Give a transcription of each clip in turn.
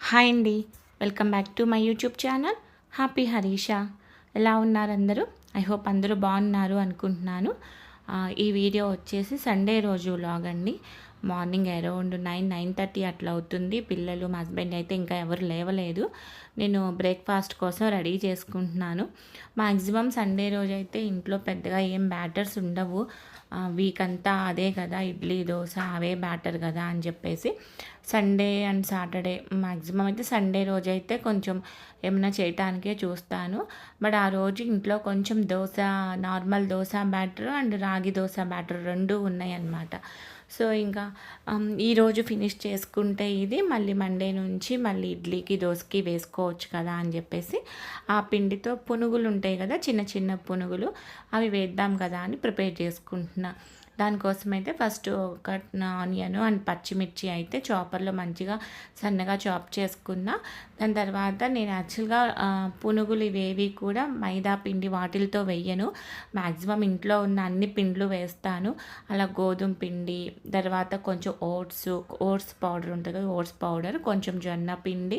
Hi అండి welcome back to my YouTube channel happy Harisha ఎలా ఉన్నారు అందరూ? ఐ హోప్ అందరూ బాగున్నారు అనుకుంటున్నాను. ఈ వీడియో వచ్చేసి సండే రోజు వ్లాగ్ అండి. Morning around nine nine thirty అట్లా అవుతుంది. పిల్లలు మా హస్బెండ్ అయితే ఇంకా ఎవరు లేవలేదు. నేను బ్రేక్ఫాస్ట్ కోసం రెడీ చేసుకుంటున్నాను. మ్యాక్సిమం సండే రోజు అయితే ఇంట్లో పెద్దగా ఏం బ్యాటర్స్ ఉండవు. వీక్ అంతా అదే కదా ఇడ్లీ దోశ అవే బ్యాటర్ కదా అని చెప్పేసి సండే అండ్ సాటర్డే మ్యాక్సిమం అయితే సండే రోజు అయితే కొంచెం ఏమైనా చేయటానికే చూస్తాను. బట్ ఆ రోజు ఇంట్లో కొంచెం dosa normal dosa batter and ragi dosa batter రెండు ఉన్నాయి అన్నమాట సో ఇంకా ఈరోజు ఫినిష్ చేసుకుంటే ఇది మళ్ళీ మండే నుంచి మళ్ళీ ఇడ్లీకి దోశకి వేసుకోవచ్చు కదా అని చెప్పేసి ఆ పిండితో పునుగులు ఉంటాయి కదా చిన్న చిన్న పునుగులు అవి వేద్దాం కదా అని ప్రిపేర్ చేసుకుంటున్నా. దానికోసం అయితే ఫస్ట్ ఒక ఆనియన్ అండ్ పచ్చిమిర్చి అయితే చాపర్లో మంచిగా సన్నగా చాప్ చేసుకున్నా. దాని తర్వాత నేను యాక్చువల్గా పునుగులు ఇవేవి కూడా మైదా పిండి వాటిలతో వెయ్యను మ్యాక్సిమం ఇంట్లో ఉన్న అన్ని పిండ్లు వేస్తాను. అలా గోధుమ పిండి తర్వాత కొంచెం ఓట్స్ ఓట్స్ పౌడర్ ఉంటుంది కదా ఓట్స్ పౌడర్ కొంచెం జొన్న పిండి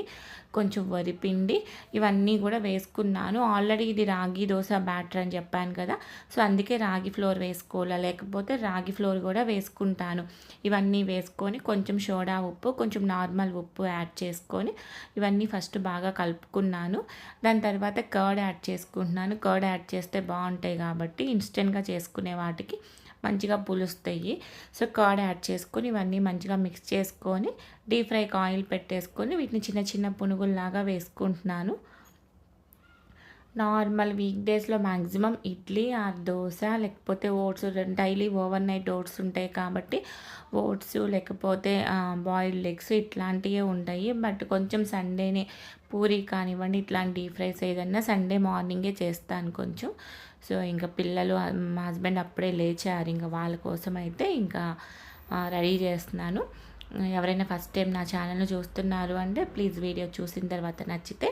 కొంచెం వరి పిండి ఇవన్నీ కూడా వేసుకున్నాను. ఆల్రెడీ ఇది రాగి దోశ బ్యాటర్ అని చెప్పాను కదా సో అందుకే రాగి ఫ్లోర్ వేసుకోవాలా లేకపోతే రా రాగి ఫ్లోర్ కూడా వేసుకుంటాను. ఇవన్నీ వేసుకొని కొంచెం సోడా ఉప్పు కొంచెం నార్మల్ ఉప్పు యాడ్ చేసుకొని ఇవన్నీ ఫస్ట్ బాగా కలుపుకున్నాను. దాని తర్వాత కర్డ్ యాడ్ చేసుకుంటున్నాను. కర్డ్ యాడ్ చేస్తే బాగుంటాయి కాబట్టి ఇన్స్టెంట్గా చేసుకునే వాటికి మంచిగా పులుస్తాయి. సో కర్డ్ యాడ్ చేసుకొని ఇవన్నీ మంచిగా మిక్స్ చేసుకొని డీప్ ఫ్రైకి ఆయిల్ పెట్టేసుకొని వీటిని చిన్న చిన్న పునుగుల్లాగా వేసుకుంటున్నాను. నార్మల్ వీక్ డేస్లో మ్యాక్సిమం ఇడ్లీ ఆ దోశ లేకపోతే oats daily overnight oats ఉంటాయి కాబట్టి ఓట్స్ లేకపోతే బాయిల్డ్ ఎగ్స్ ఇట్లాంటివే ఉంటాయి. బట్ కొంచెం సండేనే పూరి కానివ్వండి ఇట్లాంటి డీప్ ఫ్రైస్ ఏదన్నా సండే మార్నింగే చేస్తాను కొంచెం. సో ఇంకా పిల్లలు మా హస్బెండ్ అప్పుడే లేచారు. ఇంకా వాళ్ళ కోసం అయితే ఇంకా రెడీ చేస్తున్నాను. ఎవరైనా ఫస్ట్ టైం నా ఛానల్ను చూస్తున్నారు అంటే ప్లీజ్ వీడియో చూసిన తర్వాత నచ్చితే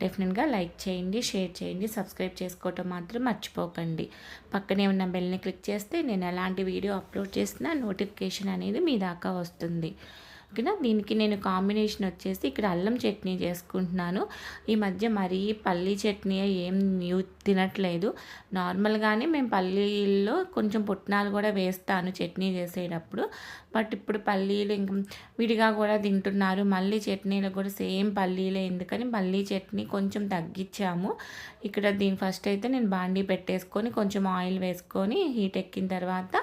డెఫినెట్గా లైక్ చేయండి షేర్ చేయండి సబ్స్క్రైబ్ చేసుకోవటం మాత్రం మర్చిపోకండి. పక్కనే ఉన్న బెల్ని క్లిక్ చేస్తే నేను ఎలాంటి వీడియో అప్లోడ్ చేసినా నోటిఫికేషన్ అనేది మీ దాకా వస్తుంది. ఓకేనా దీనికి నేను కాంబినేషన్ వచ్చేసి ఇక్కడ అల్లం చట్నీ చేసుకుంటున్నాను. ఈ మధ్య మరీ పల్లీ చట్నీ ఏం న్యూ తినట్లేదు. నార్మల్గానే మేము పల్లీల్లో కొంచెం పుట్నాలు కూడా వేస్తాను చట్నీ చేసేటప్పుడు. బట్ ఇప్పుడు పల్లీలు ఇంకా విడిగా కూడా తింటున్నారు. మళ్ళీ చట్నీలో కూడా సేమ్ పల్లీలే. ఎందుకని పల్లీ చట్నీ కొంచెం తగ్గించాము ఇక్కడ దీని ఫస్ట్ అయితే నేను బాండీ పెట్టేసుకొని కొంచెం ఆయిల్ వేసుకొని హీట్ ఎక్కిన తర్వాత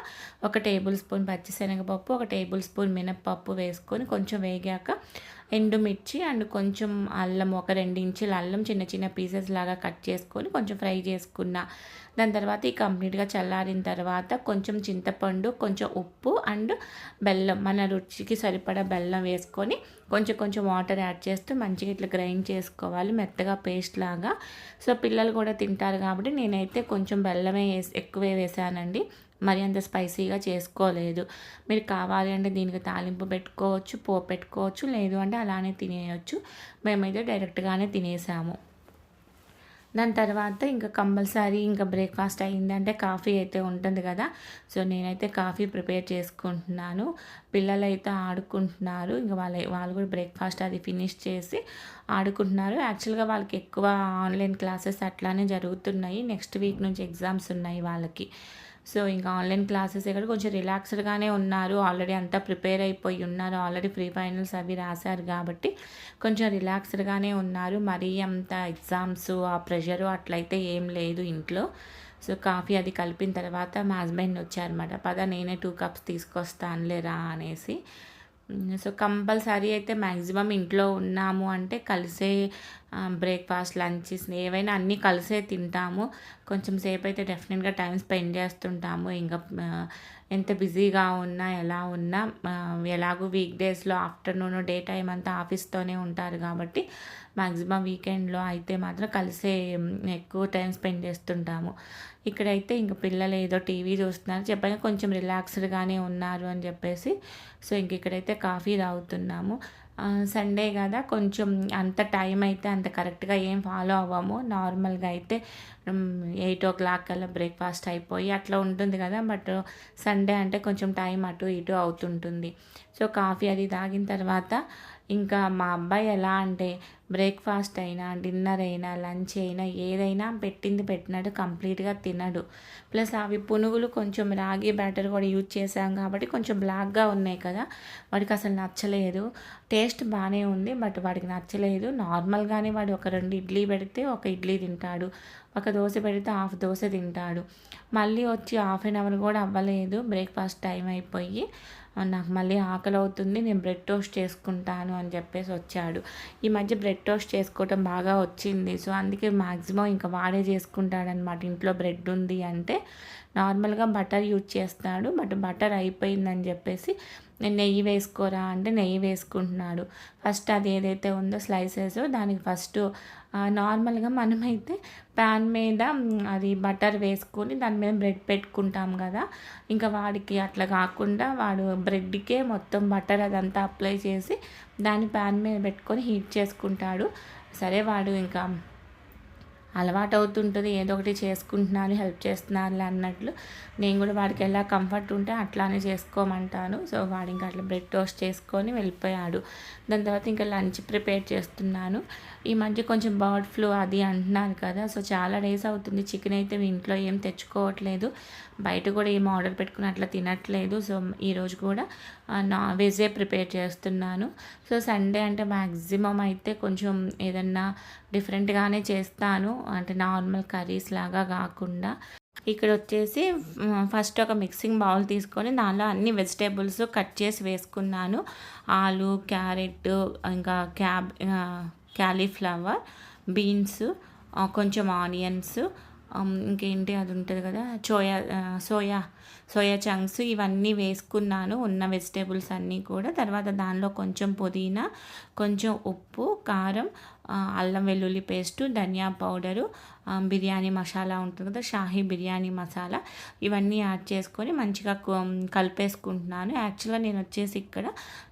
ఒక టేబుల్ స్పూన్ పచ్చిశనగపప్పు ఒక టేబుల్ స్పూన్ మినప్పప్పు వేసుకొని కొంచెం వేగాక ఎండుమిర్చి అండ్ కొంచెం అల్లం ఒక రెండు ఇంచుల అల్లం చిన్న చిన్న పీసెస్ లాగా కట్ చేసుకొని కొంచెం ఫ్రై చేసుకున్న. దాని తర్వాత ఈ కంప్లీట్గా చల్లారిన తర్వాత కొంచెం చింతపండు కొంచెం ఉప్పు అండ్ బెల్లం మన రుచికి సరిపడా బెల్లం వేసుకొని కొంచెం కొంచెం వాటర్ యాడ్ చేస్తూ మంచిగా ఇట్లా గ్రైండ్ చేసుకోవాలి మెత్తగా పేస్ట్ లాగా. సో పిల్లలు కూడా తింటారు కాబట్టి నేనైతే కొంచెం బెల్లమే వేసి ఎక్కువే వేసానండి. మరి అంత స్పైసీగా చేసుకోలేదు. మీరు కావాలి అంటే దీనికి తాలింపు పెట్టుకోవచ్చు పో పెట్టుకోవచ్చు లేదు అంటే అలానే తినేయచ్చు. మేమైతే డైరెక్ట్గానే తినేసాము. దాని తర్వాత ఇంకా కంపల్సరీ ఇంకా బ్రేక్ఫాస్ట్ అయిందంటే కాఫీ అయితే ఉంటుంది కదా. సో నేనైతే కాఫీ ప్రిపేర్ చేసుకుంటున్నాను. పిల్లలు అయితే ఆడుకుంటున్నారు. ఇంకా వాళ్ళ వాళ్ళు కూడా బ్రేక్ఫాస్ట్ అది ఫినిష్ చేసి ఆడుకుంటున్నారు. యాక్చువల్గా వాళ్ళకి ఎక్కువ ఆన్లైన్ క్లాసెస్ అట్లానే జరుగుతున్నాయి. నెక్స్ట్ వీక్ నుంచి ఎగ్జామ్స్ ఉన్నాయి వాళ్ళకి. సో ఇంకా ఆన్లైన్ క్లాసెస్ ఇక్కడ కొంచెం రిలాక్స్డ్గానే ఉన్నారు. ఆల్రెడీ అంతా ప్రిపేర్ అయిపోయి ఉన్నారు. ఆల్రెడీ ప్రీ ఫైనల్స్ అవి రాశారు కాబట్టి కొంచెం రిలాక్స్డ్గానే ఉన్నారు. మరీ అంత ఎగ్జామ్స్ ఆ ప్రెషరు అట్లయితే ఏం లేదు ఇంట్లో. సో కాఫీ అది కలిపిన తర్వాత మా హస్బెండ్ వచ్చారనమాట పద నేనే టూ కప్స్ తీసుకొస్తానులేరా అనేసి. Mm, సో కంపల్సరీ అయితే మ్యాక్సిమం ఇంట్లో ఉన్నాము అంటే కలిసే బ్రేక్ఫాస్ట్ లంచెస్ ఏవైనా అన్నీ కలిసే తింటాము. కొంచెం సేపు అయితే డెఫినెట్గా టైం స్పెండ్ చేస్తుంటాము. ఇంకా ఎంత బిజీగా ఉన్నా ఎలా ఉన్నా ఎలాగో వీక్ డేస్లో ఆఫ్టర్నూన్ డే టైం అంతా ఆఫీస్తోనే ఉంటారు కాబట్టి మ్యాక్సిమం వీకెండ్లో అయితే మాత్రం కలిసే ఎక్కువ టైం స్పెండ్ చేస్తుంటాము. ఇక్కడైతే ఇంక పిల్లలు ఏదో టీవీ చూస్తున్నారు. చెప్పాక కొంచెం రిలాక్స్డ్గానే ఉన్నారు అని చెప్పేసి. సో ఇంక ఇక్కడైతే కాఫీ తాగుతున్నాము. సండే కదా కొంచెం అంత టైం అయితే అంత కరెక్ట్గా ఏం ఫాలో అవ్వము. నార్మల్గా అయితే ఎయిట్ ఓ క్లాక్ కల్లా బ్రేక్ఫాస్ట్ అయిపోయి అట్లా ఉంటుంది కదా బట్ సండే అంటే కొంచెం టైం అటు ఇటు అవుతుంటుంది. సో కాఫీ అది తాగిన తర్వాత ఇంకా మా అబ్బాయి ఎలా అంటే బ్రేక్ఫాస్ట్ అయినా డిన్నర్ అయినా లంచ్ అయినా ఏదైనా పెట్టింది పెట్టినట్టు కంప్లీట్గా తినడు. ప్లస్ అవి పునుగులు కొంచెం రాగి బ్యాటర్ కూడా యూజ్ చేసాం కాబట్టి కొంచెం బ్లాక్గా ఉన్నాయి కదా వాడికి అసలు నచ్చలేదు. టేస్ట్ బాగానే ఉంది బట్ వాడికి నచ్చలేదు. నార్మల్గానే వాడు ఒక రెండు ఇడ్లీ పెడితే ఒక ఇడ్లీ తింటాడు. ఒక దోశ పెడితే హాఫ్ దోశ తింటాడు. మళ్ళీ వచ్చి హాఫ్ అన్ అవర్ కూడా అవ్వలేదు బ్రేక్ఫాస్ట్ టైం అయిపోయి. నాకు మళ్ళీ ఆకలి అవుతుంది నేను బ్రెడ్ టోస్ట్ చేసుకుంటాను అని చెప్పేసి వచ్చాడు. ఈ మధ్య బ్రెడ్ టోస్ట్ చేసుకోవటం బాగా వచ్చింది. సో అందుకే మ్యాక్సిమం ఇంకా వాడే చేసుకుంటాడనమాట ఇంట్లో బ్రెడ్ ఉంది అంటే నార్మల్గా బటర్ యూజ్ చేస్తాడు బట్ బటర్ అయిపోయిందని చెప్పేసి నేను నెయ్యి వేసుకోరా అంటే నెయ్యి వేసుకుంటున్నాడు. ఫస్ట్ అది ఏదైతే ఉందో స్లైసెస్ దానికి ఫస్ట్ నార్మల్గా మనమైతే ప్యాన్ మీద అది బటర్ వేసుకొని దాని మీద బ్రెడ్ పెట్టుకుంటాం కదా. ఇంకా వాడికి అట్లా కాకుండా వాడు బ్రెడ్కే మొత్తం బటర్ అదంతా అప్లై చేసి దాన్ని ప్యాన్ మీద పెట్టుకొని హీట్ చేసుకుంటాడు. సరే వాడు ఇంకా అలవాటు అవుతుంటుంది ఏదో ఒకటి చేసుకుంటున్నాను హెల్ప్ చేస్తున్నారు అన్నట్లు. నేను కూడా వాడికి ఎలా కంఫర్ట్ ఉంటే అట్లానే చేసుకోమంటాను. సో వాడు ఇంకా అట్లా బ్రెడ్ టోస్ట్ చేసుకొని వెళ్ళిపోయాడు. దాని తర్వాత ఇంకా లంచ్ ప్రిపేర్ చేస్తున్నాను. ఈ మధ్య కొంచెం బర్డ్ ఫ్లూ అది అంటున్నారు కదా సో చాలా డేస్ అవుతుంది. చికెన్ అయితే మీ ఇంట్లో ఏం తెచ్చుకోవట్లేదు. బయట కూడా ఏం ఆర్డర్ పెట్టుకుని అట్లా తినట్లేదు. సో ఈరోజు కూడా నాన్ నా వెజే ప్రిపేర్ చేస్తున్నాను. సో సండే అంటే మ్యాక్సిమం అయితే కొంచెం ఏదన్నా డిఫరెంట్గానే చేస్తాను. అంటే నార్మల్ కర్రీస్ లాగా కాకుండా. ఇక్కడ వచ్చేసి ఫస్ట్ ఒక మిక్సింగ్ బౌల్ తీసుకొని దానిలో అన్ని వెజిటేబుల్స్ కట్ చేసి వేసుకున్నాను. ఆలు క్యారెట్ ఇంకా క్యాబ్ క్యాలీఫ్లవర్ బీన్స్ కొంచెం ఆనియన్స్ ఇంకేంటి అది ఉంటుంది కదా సోయా సోయా సోయా చంక్స్ ఇవన్నీ వేసుకున్నాను. ఉన్న వెజిటేబుల్స్ అన్నీ కూడా. తర్వాత దానిలో కొంచెం పుదీనా కొంచెం ఉప్పు కారం అల్లం వెల్లుల్లి పేస్టు ధనియా పౌడరు బిర్యానీ మసాలా ఉంటుంది కదా షాహీ బిర్యానీ మసాలా. ఇవన్నీ యాడ్ చేసుకొని మంచిగా కలిపేసుకుంటున్నాను. యాక్చువల్గా నేను వచ్చేసి ఇక్కడ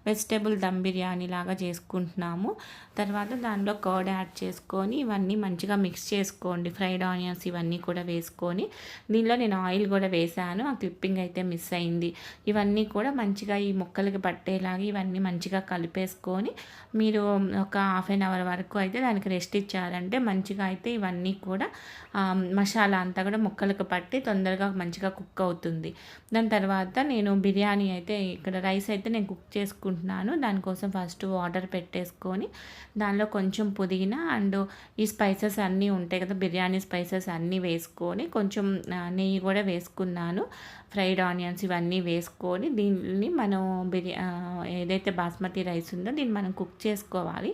వెజిటేబుల్ దమ్ బిర్యానీ లాగా చేసుకుంటున్నాము. తర్వాత దానిలో కర్డ్ యాడ్ చేసుకొని ఇవన్నీ మంచిగా మిక్స్ చేసుకోండి. ఫ్రైడ్ ఆనియన్స్ ఇవన్నీ కూడా వేసుకొని. దీనిలో నేను ఆయిల్ కూడా వేసాను. ఆ క్లిప్పింగ్ అయితే మిస్ అయింది. ఇవన్నీ కూడా మంచిగా ఈ ముక్కలకి పట్టేలాగా ఇవన్నీ మంచిగా కలిపేసుకొని మీరు ఒక హాఫ్ అన్ అవర్ వరకు అయితే దానికి రెస్ట్ ఇచ్చారంటే మంచిగా అయితే ఇవన్నీ కూడా మసాలా అంతా కూడా ముక్కలకు పట్టి తొందరగా మంచిగా కుక్ అవుతుంది. దాని తర్వాత నేను బిర్యానీ అయితే ఇక్కడ రైస్ అయితే నేను కుక్ చేసుకుంటున్నాను. దానికోసం ఫస్ట్ వాటర్ పెట్టేసుకొని దానిలో కొంచెం పుదీనా అండ్ ఈ స్పైసెస్ అన్నీ ఉంటాయి కదా బిర్యానీ స్పైసెస్ అన్నీ వేసుకొని కొంచెం నెయ్యి కూడా వేసుకున్నాను. ఫ్రైడ్ ఆనియన్స్ ఇవన్నీ వేసుకొని దీన్ని మనం బిర్యా ఏదైతే బాస్మతి రైస్ ఉందో దీన్ని మనం కుక్ చేసుకోవాలి.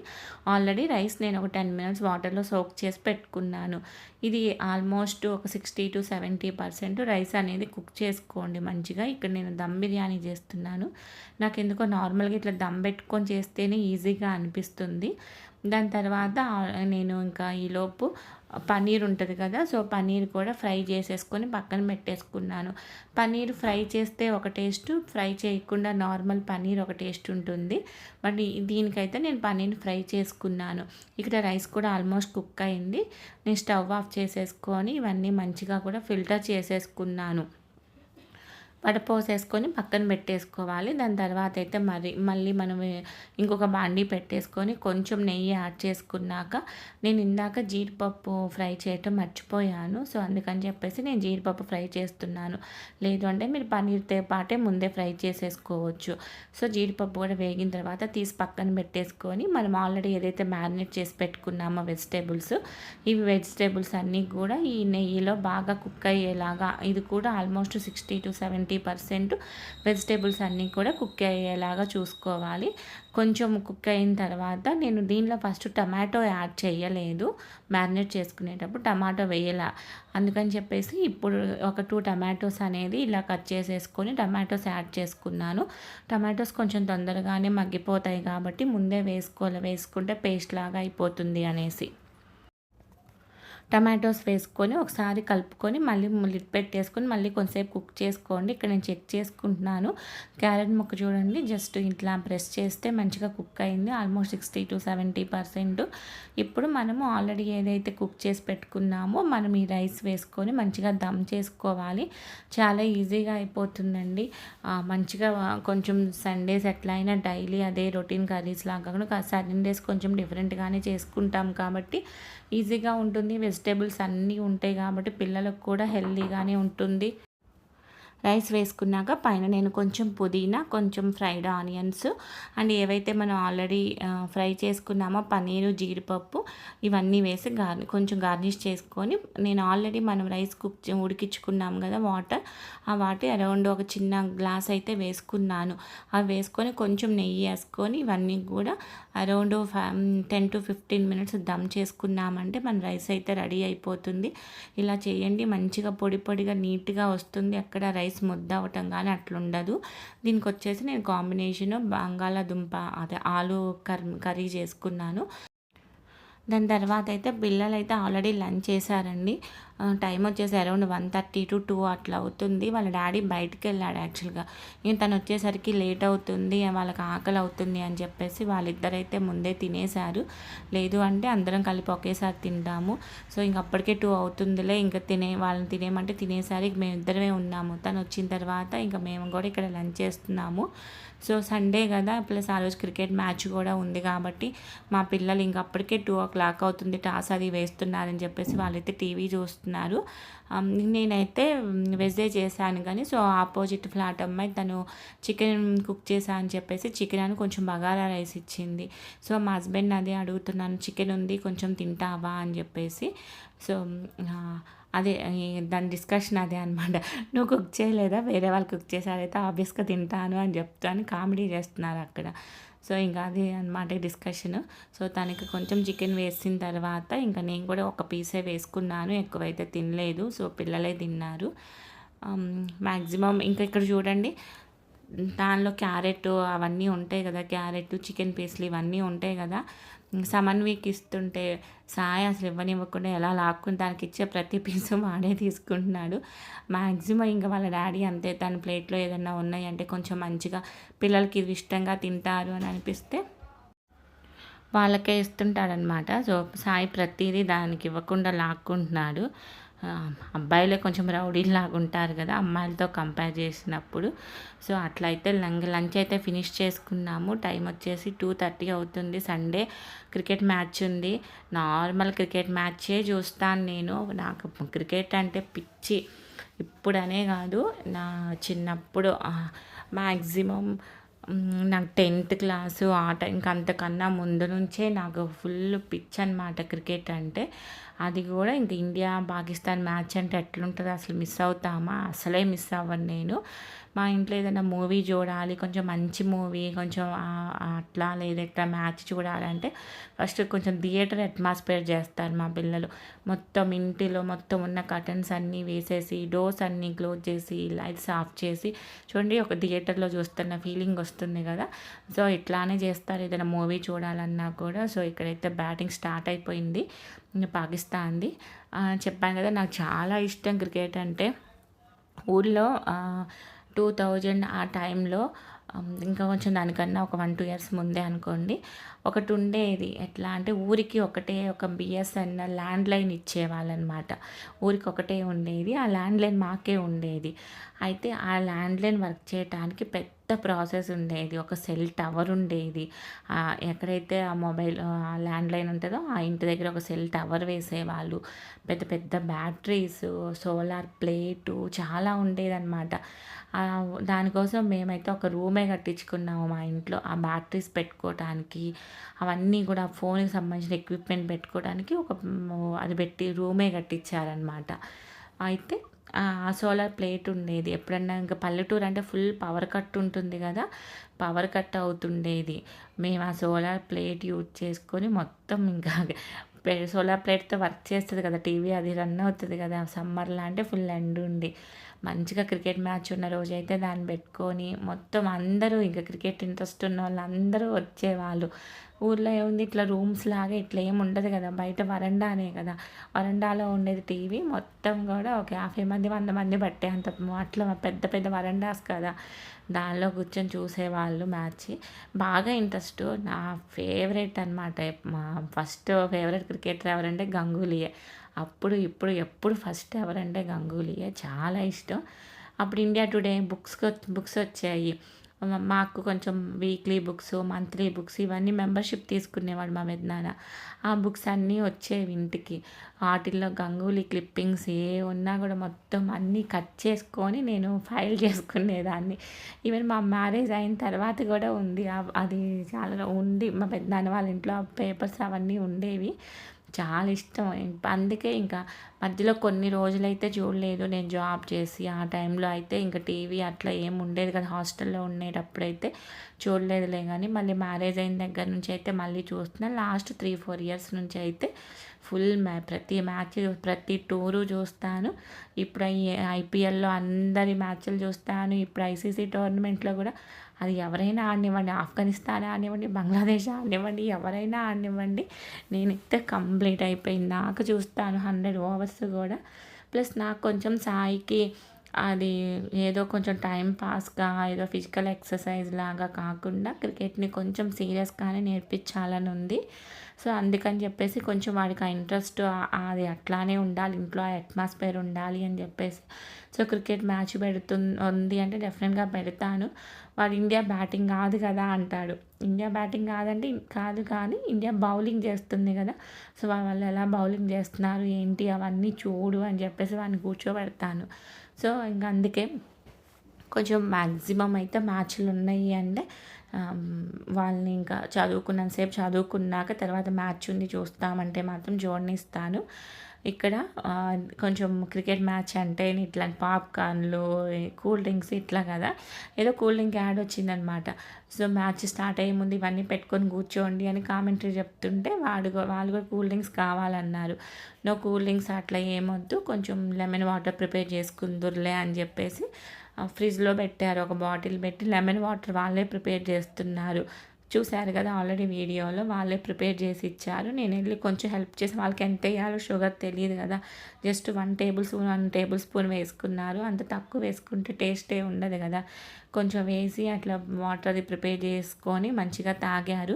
ఆల్రెడీ రైస్ నేను ఒక టెన్ మినిట్స్ వాటర్లో సోక్ చేసి పెట్టుకున్నాను. ఇది ఆల్మోస్ట్ ఒక sixty to seventy percent rice అనేది కుక్ చేసుకోండి మంచిగా. ఇక్కడ నేను దమ్ బిర్యానీ చేస్తున్నాను. నాకు ఎందుకో నార్మల్గా ఇట్లా దమ్ పెట్టుకొని చేస్తేనే ఈజీగా అనిపిస్తుంది. దాని తర్వాత నేను ఇంకా ఈలోపు పన్నీర్ ఉంటుంది కదా సో పన్నీర్ కూడా ఫ్రై చేసేసుకొని పక్కన పెట్టేసుకున్నాను. పన్నీర్ ఫ్రై చేస్తే ఒక టేస్ట్ ఫ్రై చేయకుండా నార్మల్ పన్నీర్ ఒక టేస్ట్ ఉంటుంది. బట్ దీనికైతే నేను పన్నీర్ ఫ్రై చేసుకున్నాను. ఇక్కడ రైస్ కూడా ఆల్మోస్ట్ కుక్ అయింది. నేను స్టవ్ ఆఫ్ చేసేసుకొని ఇవన్నీ మంచిగా కూడా ఫిల్టర్ చేసేసుకున్నాను. వడపోసేసుకొని పక్కన పెట్టేసుకోవాలి. దాని తర్వాత అయితే మరి మళ్ళీ మనం ఇంకొక బాండీ పెట్టేసుకొని కొంచెం నెయ్యి యాడ్ చేసుకున్నాక నేను ఇందాక జీడిపప్పు ఫ్రై చేయటం మర్చిపోయాను. సో అందుకని చెప్పేసి నేను జీడిపప్పు ఫ్రై చేస్తున్నాను. లేదు అంటే మీరు పన్నీర్తో పాటే ముందే ఫ్రై చేసేసుకోవచ్చు. సో జీడిపప్పు కూడా వేగిన తర్వాత తీసి పక్కన పెట్టేసుకొని మనం ఆల్రెడీ ఏదైతే మ్యారినేట్ చేసి పెట్టుకున్నామో వెజిటేబుల్స్ ఇవి వెజిటేబుల్స్ అన్నీ కూడా ఈ నెయ్యిలో బాగా కుక్ అయ్యేలాగా ఇది కూడా almost sixty to seventy seventy percent vegetables అన్నీ కూడా కుక్ అయ్యేలాగా చూసుకోవాలి. కొంచెం కుక్ అయిన తర్వాత నేను దీనిలో ఫస్ట్ టమాటో యాడ్ చేయలేదు. మ్యారినేట్ చేసుకునేటప్పుడు టమాటో వేయలా. అందుకని చెప్పేసి ఇప్పుడు ఒక టూ టమాటోస్ అనేది ఇలా కట్ చేసేసుకొని టమాటోస్ యాడ్ చేసుకున్నాను. టమాటోస్ కొంచెం తొందరగానే మగ్గిపోతాయి కాబట్టి ముందే వేసుకోవాలి. వేసుకుంటే పేస్ట్ లాగా అయిపోతుంది అనేసి. టమాటోస్ వేసుకొని ఒకసారి కలుపుకొని మళ్ళీ లిడ్ పెట్టేసుకొని మళ్ళీ కొంతసేపు కుక్ చేసుకోండి. ఇక్కడ నేను చెక్ చేసుకుంటున్నాను. క్యారెట్ ముక్క చూడండి. జస్ట్ ఇట్లా ప్రెస్ చేస్తే మంచిగా కుక్ అయింది. Almost sixty to seventy percent. ఇప్పుడు మనము ఆల్రెడీ ఏదైతే కుక్ చేసి పెట్టుకున్నామో మనం ఈ రైస్ వేసుకొని మంచిగా దమ్ చేసుకోవాలి. చాలా ఈజీగా అయిపోతుందండి. మంచిగా కొంచెం సండేస్ ఎట్లయినా డైలీ అదే రొటీన్ కర్రీస్ లాగా కాకుండా సండేస్ కొంచెం డిఫరెంట్గానే చేసుకుంటాం కాబట్టి ఈజీగా ఉంటుంది. వెజిటేబుల్స్ అన్నీ ఉంటాయి కాబట్టి పిల్లలకు కూడా హెల్తీగానే ఉంటుంది. రైస్ వేసుకున్నాక పైన నేను కొంచెం పుదీనా కొంచెం ఫ్రైడ్ ఆనియన్స్ అండ్ ఏవైతే మనం ఆల్రెడీ ఫ్రై చేసుకున్నామో పన్నీరు జీడిపప్పు ఇవన్నీ వేసి గార్ కొంచెం గార్నిష్ చేసుకొని నేను ఆల్రెడీ మనం రైస్ కుక్ ఉడికించుకున్నాం కదా వాటర్ ఆ వాటి అరౌండ్ ఒక చిన్న గ్లాస్ అయితే వేసుకున్నాను. అవి వేసుకొని కొంచెం నెయ్యి వేసుకొని ఇవన్నీ కూడా around ten to fifteen minutes dum చేసుకున్నామంటే మన రైస్ అయితే రెడీ అయిపోతుంది. ఇలా చేయండి మంచిగా పొడి పొడిగా నీట్గా వస్తుంది. అక్కడ రైస్ స్ముద్ద అవ్వటం కానీ అట్లుండదు. దీనికి వచ్చేసి నేను కాంబినేషన్ బంగాళాదుంప అదే ఆలు కర్రీ చేసుకున్నాను. దాని తర్వాత అయితే పిల్లలు అయితే ఆల్రెడీ లంచ్ చేశారండి. టైం వచ్చేసి around one thirty to two అట్లా అవుతుంది. వాళ్ళ డాడీ బయటికి వెళ్ళాడు యాక్చువల్గా. ఇంక తను వచ్చేసరికి లేట్ అవుతుంది వాళ్ళకి ఆకలి అవుతుంది అని చెప్పేసి వాళ్ళిద్దరైతే ముందే తినేశారు. లేదు అంటే అందరం కలిపి ఒకేసారి తింటాము. సో ఇంక అప్పటికే టూ అవుతుందిలే ఇంకా తినే వాళ్ళని తినేమంటే తినేసరికి మేము ఇద్దరమే ఉన్నాము. తను వచ్చిన తర్వాత ఇంకా మేము కూడా ఇక్కడ లంచ్ చేస్తున్నాము. సో సండే కదా ప్లస్ ఆ రోజు క్రికెట్ మ్యాచ్ కూడా ఉంది కాబట్టి మా పిల్లలు ఇంక అప్పటికే టూ ఓ క్లాక్ అవుతుంది టాస్ అది వేస్తున్నారని చెప్పేసి వాళ్ళైతే టీవీ చూస్తున్నారు. నేనైతే వెజ్జే చేశాను కానీ సో ఆపోజిట్ ఫ్లాట్ అమ్మాయి తను చికెన్ కుక్ చేశా అని చెప్పేసి చికెన్ అని కొంచెం బగారా రైస్ ఇచ్చింది. సో మా హస్బెండ్ అదే అడుగుతున్నాను చికెన్ ఉంది కొంచెం తింటావా? అని చెప్పేసి. సో అదే దాని డిస్కషన్ అదే అనమాట నువ్వు కుక్ చేయలేదా? వేరే వాళ్ళు కుక్ చేశారైతే ఆబ్వియస్గా తింటాను అని చెప్తాను కామెడీ చేస్తున్నారు అక్కడ. సో ఇంకా అది అనమాట డిస్కషన్ సో తనకి కొంచెం చికెన్ వేసిన తర్వాత ఇంకా నేను కూడా ఒక పీసే వేసుకున్నాను. ఎక్కువైతే తినలేదు. సో పిల్లలే తిన్నారు. మ్యాక్సిమం ఇంకా ఇక్కడ చూడండి. దానిలో క్యారెట్ అవన్నీ ఉంటాయి కదా. క్యారెట్ చికెన్ పీస్లు ఇవన్నీ ఉంటాయి కదా. సమన్వీకి ఇస్తుంటే సాయి అసలు ఇవ్వనివ్వకుండా ఎలా లాక్కుని దానికి ఇచ్చే ప్రతి పీసు వాడే తీసుకుంటున్నాడు. మ్యాక్సిమం ఇంకా వాళ్ళ డాడీ అంతే తన ప్లేట్లో ఏదన్నా ఉన్నాయంటే కొంచెం మంచిగా పిల్లలకి ఇది ఇష్టంగా తింటారు అని అనిపిస్తే వాళ్ళకే ఇస్తుంటాడనమాట సో సాయి ప్రతిదీ దానికి ఇవ్వకుండా లాక్కుంటున్నాడు. అబ్బాయిలే కొంచెం రౌడీలాగా ఉంటారు కదా అమ్మాయిలతో కంపేర్ చేసినప్పుడు. సో అట్లా అయితే లంగ్ లంచ్ అయితే ఫినిష్ చేసుకున్నాము. టైం వచ్చేసి టూ థర్టీ అవుతుంది సండే క్రికెట్ మ్యాచ్ ఉంది. నార్మల్ క్రికెట్ మ్యాచే చూస్తాను నేను. నాకు క్రికెట్ అంటే పిచ్చి. ఇప్పుడనే కాదు నా చిన్నప్పుడు మ్యాక్సిమం నాకు టెన్త్ క్లాసు ఆ టైంకి అంతకన్నా ముందు నుంచే నాకు ఫుల్ పిచ్ అనమాట క్రికెట్ అంటే. అది కూడా ఇంక ఇండియా పాకిస్తాన్ మ్యాచ్ అంటే ఎట్లుంటుంది? అసలు మిస్ అవుతామా? అసలే మిస్ అవ్వను నేను. మా ఇంట్లో ఏదైనా మూవీ చూడాలి కొంచెం మంచి మూవీ కొంచెం అట్లా లేదా ఇట్లా మ్యాచ్ చూడాలంటే ఫస్ట్ కొంచెం థియేటర్ అట్మాస్ఫియర్ చేస్తారు మా పిల్లలు. మొత్తం ఇంటిలో మొత్తం ఉన్న కర్టన్స్ అన్నీ వేసేసి డోర్స్ అన్నీ క్లోజ్ చేసి లైట్స్ ఆఫ్ చేసి చూడండి ఒక థియేటర్లో చూస్తున్న ఫీలింగ్ వస్తుంది కదా. సో ఇట్లానే చేస్తారు. ఏదైనా మూవీ చూడాలన్నా కూడా. సో ఇక్కడైతే బ్యాటింగ్ స్టార్ట్ అయిపోయింది. పాకిస్తాన్ది. చెప్పాను కదా నాకు చాలా ఇష్టం క్రికెట్ అంటే. ఊళ్ళో టూ థౌజండ్ ఆ టైంలో ఇంకా కొంచెం దానికన్నా ఒక వన్ టూ ఇయర్స్ ముందే అనుకోండి. ఒకటి ఉండేది ఎట్లా అంటే ఊరికి ఒకటే ఒక బిఎస్ఎన్ఎల్ ల్యాండ్ లైన్ ఇచ్చేవాళ్ళనమాట. ఊరికి ఒకటే ఉండేది. ఆ ల్యాండ్ లైన్ మాకే ఉండేది. అయితే ఆ ల్యాండ్ లైన్ వర్క్ చేయడానికి పెద్ద ప్రాసెస్ ఉండేది. ఒక సెల్ టవర్ ఉండేది. ఎక్కడైతే ఆ మొబైల్ ల్యాండ్ లైన్ ఉంటుందో ఆ ఇంటి దగ్గర ఒక సెల్ టవర్ వేసేవాళ్ళు. పెద్ద పెద్ద బ్యాటరీస్ సోలార్ ప్లేటు చాలా ఉండేదన్నమాట దానికోసం మేమైతే ఒక రూమే కట్టించుకున్నాము మా ఇంట్లో. ఆ బ్యాటరీస్ పెట్టుకోవటానికి అవన్నీ కూడా ఫోన్కి సంబంధించిన ఎక్విప్మెంట్ పెట్టుకోవడానికి ఒక అది పెట్టి రూమే కట్టించారనమాట అయితే ఆ సోలార్ ప్లేట్ ఉండేది. ఎప్పుడన్నా ఇంకా పల్లెటూరు అంటే ఫుల్ పవర్ కట్ ఉంటుంది కదా పవర్ కట్ అవుతుండేది. మేము ఆ సోలార్ ప్లేట్ యూజ్ చేసుకొని మొత్తం ఇంకా సోలార్ ప్లేట్తో వర్క్ చేస్తుంది కదా టీవీ అది రన్ అవుతుంది కదా సమ్మర్లో అంటే ఫుల్ ఎండ్ ఉండి. మంచిగా క్రికెట్ మ్యాచ్ ఉన్న రోజు అయితే దాన్ని పెట్టుకొని మొత్తం అందరూ ఇంకా క్రికెట్ ఇంట్రెస్ట్ ఉన్న వాళ్ళు అందరూ వచ్చేవాళ్ళు. ఊర్లో ఏముంది? ఇట్లా రూమ్స్ లాగా ఇట్లా ఏమి ఉండదు కదా. బయట వరండానే కదా. వరండాలో ఉండేది టీవీ. మొత్తం కూడా ఒక యాభై మంది వంద మంది పట్టే అంత అట్లా పెద్ద పెద్ద వరండాస్ కదా. దానిలో కూర్చొని చూసేవాళ్ళు మ్యాచ్. బాగా ఇంట్రెస్ట్. నా ఫేవరెట్ అనమాట మా ఫస్ట్ ఫేవరెట్ క్రికెటర్ ఎవరంటే గంగూలీయే. అప్పుడు ఇప్పుడు ఎప్పుడు ఫస్ట్ ఎవరంటే గంగూలీయే. చాలా ఇష్టం. అప్పుడు ఇండియా టుడే బుక్స్ బుక్స్ వచ్చాయి. మాకు కొంచెం వీక్లీ బుక్స్ మంత్లీ బుక్స్ ఇవన్నీ మెంబర్షిప్ తీసుకునేవాడు మా పెద్దనాన్న ఆ బుక్స్ అన్నీ వచ్చేవి ఇంటికి. వాటిల్లో గంగూలీ క్లిప్పింగ్స్ ఏ ఉన్నా కూడా మొత్తం అన్నీ కట్ చేసుకొని నేను ఫైల్ చేసుకునేదాన్ని. ఈవెన్ మా మ్యారేజ్ అయిన తర్వాత కూడా ఉంది. అది చాలా ఉంది మా పెద్దనాన్న వాళ్ళ ఇంట్లో పేపర్స్ అవన్నీ ఉండేవి. చాలా ఇష్టం అందుకే ఇంకా మధ్యలో కొన్ని రోజులైతే చూడలేదు నేను జాబ్ చేసి ఆ టైంలో అయితే ఇంకా టీవీ అట్లా ఏం ఉండేది కదా హాస్టల్లో ఉండేటప్పుడైతే చూడలేదులే కానీ మళ్ళీ మ్యారేజ్ అయిన దగ్గర నుంచి అయితే మళ్ళీ చూస్తున్నాను లాస్ట్ త్రీ ఫోర్ ఇయర్స్ నుంచి అయితే ఫుల్ మ్యా ప్రతి మ్యాచ్ ప్రతి టూరు చూస్తాను ఇప్పుడు ఐపీఎల్లో అందరి మ్యాచ్లు చూస్తాను ఇప్పుడు ఐసీసీ టోర్నమెంట్లో కూడా అది ఎవరైనా ఆడనివ్వండి ఆఫ్ఘనిస్తాన్ ఆడనివ్వండి బంగ్లాదేశ్ ఆడనివ్వండి ఎవరైనా ఆడనివ్వండి నేనైతే కంప్లీట్ అయిపోయింది. నాకు చూస్తాను హండ్రెడ్ ఓవర్స్ కూడా. ప్లస్ నాకు కొంచెం సాయికి అది ఏదో కొంచెం టైం పాస్గా ఏదో ఫిజికల్ ఎక్సర్సైజ్ లాగా కాకుండా క్రికెట్ని కొంచెం సీరియస్గానే నేర్పించాలని ఉంది. సో అందుకని చెప్పేసి కొంచెం వాడికి ఆ ఇంట్రెస్ట్ అది అట్లానే ఉండాలి ఇంట్లో ఆ అట్మాస్ఫియర్ ఉండాలి అని చెప్పేసి. సో క్రికెట్ మ్యాచ్ పెడుతుంది ఉంది అంటే డెఫినెట్గా పెడతాను. వాడు ఇండియా బ్యాటింగ్ కాదు కదా అంటాడు. ఇండియా బ్యాటింగ్ కాదంటే కాదు కానీ ఇండియా బౌలింగ్ చేస్తుంది కదా. సో వాళ్ళు ఎలా బౌలింగ్ చేస్తున్నారు ఏంటి అవన్నీ చూడు అని చెప్పేసి వాడిని కూర్చోబెడతాను. సో ఇంకా అందుకే కొంచెం మ్యాక్సిమం అయితే మ్యాచ్లు ఉన్నాయి అంటే వాళ్ళని ఇంకా చదువుకున్నంతసేపు చదువుకున్నాక తర్వాత మ్యాచ్ ఉంది చూస్తామంటే మాత్రం జోడనిస్తాను ఇక్కడ కొంచెం క్రికెట్ మ్యాచ్ అంటే ఇట్లా పాప్కార్న్లు కూల్ డ్రింక్స్ ఇట్లా కదా ఏదో కూల్ డ్రింక్ యాడ్ వచ్చిందనమాట. సో మ్యాచ్ స్టార్ట్ అయ్యే ముందు ఇవన్నీ పెట్టుకొని కూర్చోండి అని కామెంటరీ చెప్తుంటే వాడు వాళ్ళు కూడా కూల్ డ్రింక్స్ కావాలన్నారు. నో కూల్ డ్రింక్స్ అట్లా ఏమొద్దు కొంచెం లెమన్ వాటర్ ప్రిపేర్ చేసుకుందురులే అని చెప్పేసి ఫ్రిడ్జ్లో పెట్టారు. ఒక బాటిల్ పెట్టి లెమన్ వాటర్ వాళ్ళే ప్రిపేర్ చేస్తున్నారు. చూశారు కదా ఆల్రెడీ వీడియోలో వాళ్ళే ప్రిపేర్ చేసి ఇచ్చారు. నేను వెళ్ళి కొంచెం హెల్ప్ చేసి వాళ్ళకి ఎంత వేయాలో షుగర్ తెలియదు కదా. Just one tablespoon one tablespoon వేసుకున్నారు. అంత తక్కువ వేసుకుంటే టేస్టే ఉండదు కదా. కొంచెం వేసి అట్లా వాటర్ అది ప్రిపేర్ చేసుకొని మంచిగా తాగారు.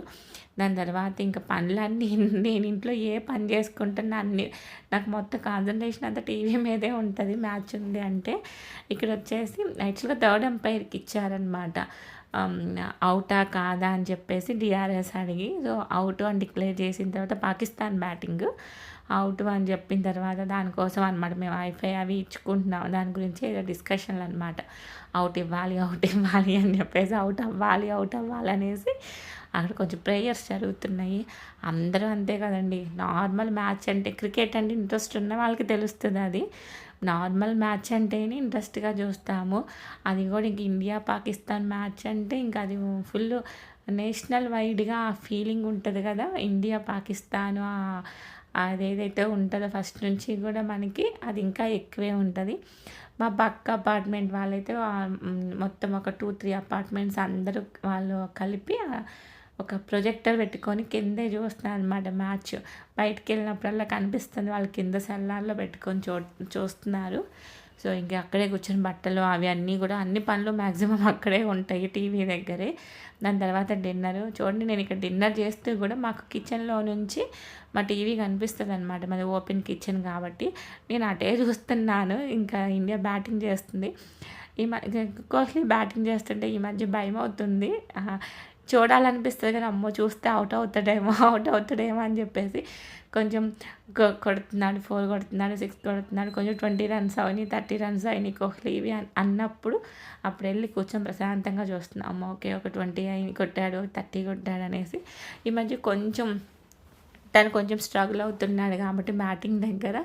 దాని తర్వాత ఇంకా పనులన్నీ నేను ఇంట్లో ఏ పని చేసుకుంటున్నా అన్ని నాకు మొత్తం కాన్సన్ట్రేషన్ అంతా టీవీ మీదే ఉంటుంది మ్యాచ్ ఉంది అంటే. ఇక్కడ వచ్చేసి యాక్చువల్గా థర్డ్ ఎంపైర్కి ఇచ్చారనమాట అవుటా కాదా అని చెప్పేసి డిఆర్ఎస్ అడిగి సో అవుట్ అని డిక్లేర్ చేసిన తర్వాత పాకిస్తాన్ బ్యాటింగ్ అవుట్ అని చెప్పిన తర్వాత దానికోసం అనమాట మేము వైఫై అవి ఇచ్చుకుంటున్నాం. దాని గురించి ఏదో డిస్కషన్లు అనమాట అవుట్ ఇవ్వాలి అవుట్ ఇవ్వాలి అని చెప్పేసి అవుట్ అవ్వాలి అవుట్ అవ్వాలి అనేసి అక్కడ కొంచెం ప్రేయర్స్ జరుగుతున్నాయి. అందరూ అంతే కదండి. నార్మల్ మ్యాచ్ అంటే క్రికెట్ అంటే ఇంట్రెస్ట్ ఉన్న వాళ్ళకి తెలుస్తుంది అది. నార్మల్ మ్యాచ్ అంటేనే ఇంట్రెస్ట్గా చూస్తాము. అది కూడా ఇంక ఇండియా పాకిస్తాన్ మ్యాచ్ అంటే ఇంకా అది ఫుల్ నేషనల్ వైడ్గా ఆ ఫీలింగ్ ఉంటుంది కదా. ఇండియా పాకిస్తాన్ అదేదైతే ఉంటుందో ఫస్ట్ నుంచి కూడా మనకి అది ఇంకా ఎక్కువే ఉంటుంది. మా పక్క అపార్ట్మెంట్ వాళ్ళైతే మొత్తం ఒక టూ త్రీ అపార్ట్మెంట్స్ అందరూ వాళ్ళు కలిపి ఒక ప్రొజెక్టర్ పెట్టుకొని కిందే చూస్తున్నాను అనమాట మ్యాచ్. బయటికి వెళ్ళినప్పుడల్లా కనిపిస్తుంది వాళ్ళు కింద సెల్లార్లో పెట్టుకొని చూ చూస్తున్నారు. సో ఇంక అక్కడే కూర్చొని బట్టలు అవి అన్నీ కూడా అన్ని పనులు మ్యాక్సిమం అక్కడే ఉంటాయి టీవీ దగ్గరే. దాని తర్వాత డిన్నర్. చూడండి నేను ఇక్కడ డిన్నర్ చేస్తూ కూడా మాకు కిచెన్లో నుంచి మా టీవీ కనిపిస్తుంది అనమాట మాది ఓపెన్ కిచెన్ కాబట్టి నేను అటే చూస్తున్నాను. ఇంకా ఇండియా బ్యాటింగ్ చేస్తుంది. ఈ మధ్య కోహ్లీ బ్యాటింగ్ చేస్తుంటే ఈ మధ్య భయం అవుతుంది చూడాలనిపిస్తుంది కానీ అమ్మో చూస్తే అవుట్ అవుతాడేమో అవుట్ అవుతాడేమో అని చెప్పేసి కొంచెం కొడుతున్నాడు ఫోర్ కొడుతున్నాడు సిక్స్ కొడుతున్నాడు కొంచెం ట్వంటీ రన్స్ అవని థర్టీ రన్స్ అయినాయి కోహ్లీ ఇవి అన్నప్పుడు అప్పుడు వెళ్ళి కూర్చొని ప్రశాంతంగా చూస్తున్నాం. అమ్మ ఓకే ఒక ట్వంటీ అయిన కొట్టాడు థర్టీ కొట్టాడు అనేసి. ఈ మధ్య కొంచెం తను కొంచెం స్ట్రగుల్ అవుతున్నాడు కాబట్టి బ్యాటింగ్ దగ్గర.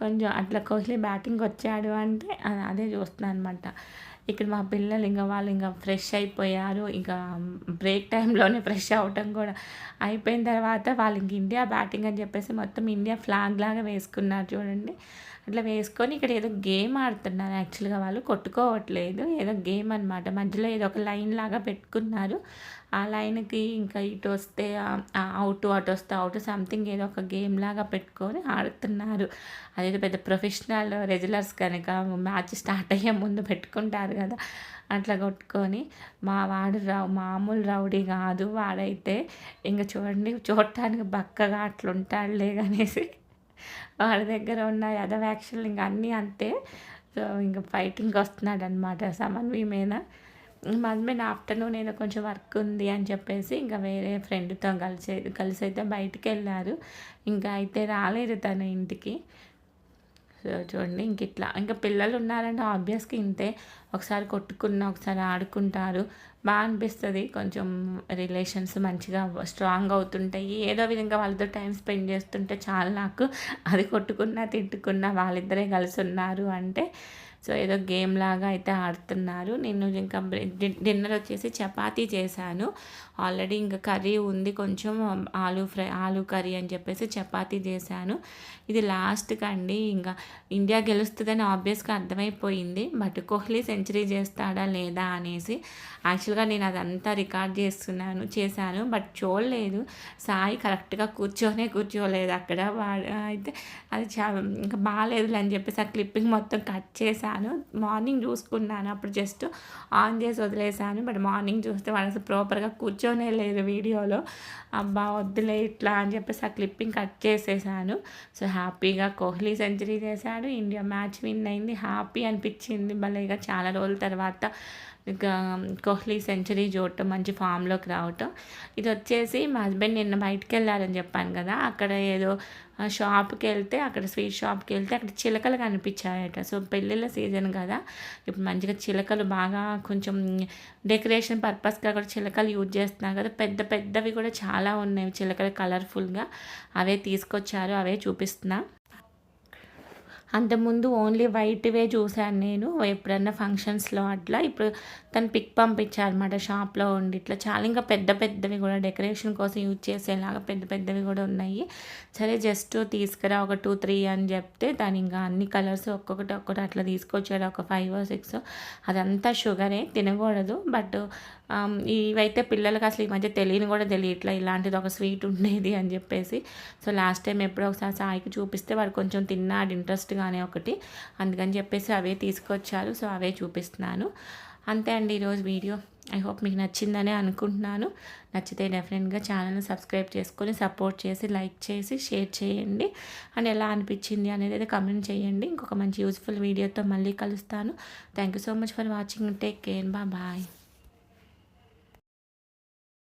కొంచెం అట్లా కోహ్లీ బ్యాటింగ్ వచ్చాడు అంటే అదే చూస్తున్నాను అనమాట ఇక్కడ మా పిల్లలు ఇంకా వాళ్ళు ఇంకా ఫ్రెష్ అయిపోయారు. ఇంకా బ్రేక్ టైంలోనే ఫ్రెష్ అవ్వటం కూడా అయిపోయిన తర్వాత వాళ్ళు ఇంక ఇండియా బ్యాటింగ్ అని చెప్పేసి మొత్తం ఇండియా ఫ్లాగ్ లాగా వేసుకున్నారు చూడండి. అట్లా వేసుకొని ఇక్కడ ఏదో గేమ్ ఆడుతున్నారు. యాక్చువల్గా వాళ్ళు కొట్టుకోవట్లేదు. ఏదో గేమ్ అనమాట మధ్యలో ఏదో ఒక లైన్ లాగా పెట్టుకున్నారు. ఆ లైన్కి ఇంకా ఇటు వస్తే అవుట్ అటు వస్తే అవుట్ సంథింగ్ ఏదో ఒక గేమ్ లాగా పెట్టుకొని ఆడుతున్నారు. అదేదో పెద్ద ప్రొఫెషనల్ రెగ్యులర్స్ కనుక మ్యాచ్ స్టార్ట్ అయ్యే ముందు పెట్టుకుంటారు కదా. అట్లా కొట్టుకొని మా వాడు రా మామూలు రౌడీ కాదు వాడైతే ఇంకా చూడండి చూడటానికి బక్కగా అట్లుంటాడులే అనేసి వాడి దగ్గర ఉన్న అదర్ యాక్షన్ ఇంకా అన్నీ అంతే. సో ఇంకా ఫైటింగ్కి వస్తున్నాడు అనమాట సమన్వి మీద మా హస్బెండ్ ఆఫ్టర్నూన్ ఏదో కొంచెం వర్క్ ఉంది అని చెప్పేసి ఇంకా వేరే ఫ్రెండ్తో కలిసి కలిసి అయితే బయటికి వెళ్ళారు. ఇంకా అయితే రాలేదు తన ఇంటికి. సో చూడండి ఇంక ఇట్లా. ఇంకా పిల్లలు ఉన్నారంటే ఆబ్వియస్గా ఇంతే. ఒకసారి కొట్టుకున్న ఒకసారి ఆడుకుంటారు. బాగా అనిపిస్తుంది. కొంచెం రిలేషన్స్ మంచిగా స్ట్రాంగ్ అవుతుంటాయి. ఏదో విధంగా వాళ్ళతో టైం స్పెండ్ చేస్తుంటే చాలు నాకు. అది కొట్టుకున్నా తిట్టుకున్నా వాళ్ళిద్దరే కలిసి ఉన్నారు అంటే సో ఏదో గేమ్ లాగా అయితే ఆడుతున్నారు. నేను ఇంకా డిన్నర్ వచ్చేసి చపాతీ చేశాను. ఆల్రెడీ ఇంకా కర్రీ ఉంది. కొంచెం ఆలు ఫ్రై ఆలు కర్రీ అని చెప్పేసి చపాతీ చేశాను. ఇది లాస్ట్కి అండి ఇంకా ఇండియా గెలుస్తుందని ఆబ్వియస్గా అర్థమైపోయింది. బట్ కోహ్లీ సెంచరీ చేస్తాడా లేదా అనేసి యాక్చువల్గా నేను అదంతా రికార్డ్ చేస్తున్నాను చేశాను. బట్ చూడలేదు. సాయి కరెక్ట్గా కూర్చోనే కూర్చోలేదు. అక్కడ వాడు అయితే అది చా ఇంకా బాగాలేదు అని చెప్పేసి ఆ క్లిప్పింగ్ మొత్తం కట్ చేశాను. మార్నింగ్ చూసుకున్నాను. అప్పుడు జస్ట్ ఆన్ చేసి వదిలేశాను బట్ మార్నింగ్ చూస్తే వాడు అసలు ప్రాపర్గా కూర్చోనే లేదు వీడియోలో. అబ్బా వద్దులే ఇట్లా అని చెప్పేసి ఆ క్లిప్పింగ్ కట్ చేసేసాను. సో హ్యాపీగా కోహ్లీ సెంచరీ చేశాడు. ఇండియా మ్యాచ్ విన్ అయింది. హ్యాపీ అనిపించింది. భలేగా చాలా రోజుల తర్వాత కోహ్లీ సెంచరీ చూడటం మంచి ఫామ్లోకి రావటం. ఇది వచ్చేసి మా హస్బెండ్ నిన్న బయటికి వెళ్ళారని చెప్పాను కదా అక్కడ ఏదో షాప్కి వెళ్తే అక్కడ స్వీట్ షాప్కి వెళ్తే అక్కడ చిలకలు కనిపించాయట. సో పెళ్ళిళ్ళ సీజన్ కదా ఇప్పుడు మంచిగా చిలకలు బాగా కొంచెం డెకరేషన్ పర్పస్గా కూడా చిలకలు యూజ్ చేస్తున్నారు కదా పెద్ద పెద్దవి కూడా చాలా ఉన్నాయి చిలకలు కలర్ఫుల్గా. అవే తీసుకొచ్చారు అవే చూపిస్తున్నా. అంతకుముందు ఓన్లీ వైట్వే చూశాను నేను. ఎప్పుడన్నా ఫంక్షన్స్లో అట్లా. ఇప్పుడు తను పిక్ పంపించారనమాట షాప్లో ఉండి. ఇట్లా చాలా ఇంకా పెద్ద పెద్దవి కూడా డెకరేషన్ కోసం యూజ్ చేసేలాగా పెద్ద పెద్దవి కూడా ఉన్నాయి. సరే జస్ట్ తీసుకురా ఒక టూ త్రీ అని చెప్తే దాని ఇంకా అన్ని కలర్స్ ఒక్కొక్కటి ఒక్కటి అట్లా తీసుకొచ్చాడు. ఒక ఫైవ్ సిక్స్ అదంతా షుగరే తినకూడదు. బట్ ఇవైతే పిల్లలకి అసలు ఈ మధ్య తెలియని కూడా తెలియట్లా ఇలాంటిది ఒక స్వీట్ ఉండేది అని చెప్పేసి. సో లాస్ట్ టైం ఎప్పుడో ఒకసారి సాయికి చూపిస్తే వాడు కొంచెం తిన్నాడు ఇంట్రెస్ట్గానే ఒకటి. అందుకని చెప్పేసి అవే తీసుకొచ్చారు. సో అవే చూపిస్తున్నాను. అంతే అండి ఈరోజు వీడియో. ఐ హోప్ మీకు నచ్చిందనే అనుకుంటున్నాను. నచ్చితే డెఫినెట్గా ఛానల్ని సబ్స్క్రైబ్ చేసుకొని సపోర్ట్ చేసి లైక్ చేసి షేర్ చేయండి. అండ్ ఎలా అనిపించింది అనేది అయితే కమెంట్ చేయండి. ఇంకొక మంచి యూస్ఫుల్ వీడియోతో మళ్ళీ కలుస్తాను. Thank you so much for watching. Take care. బా బాయ్.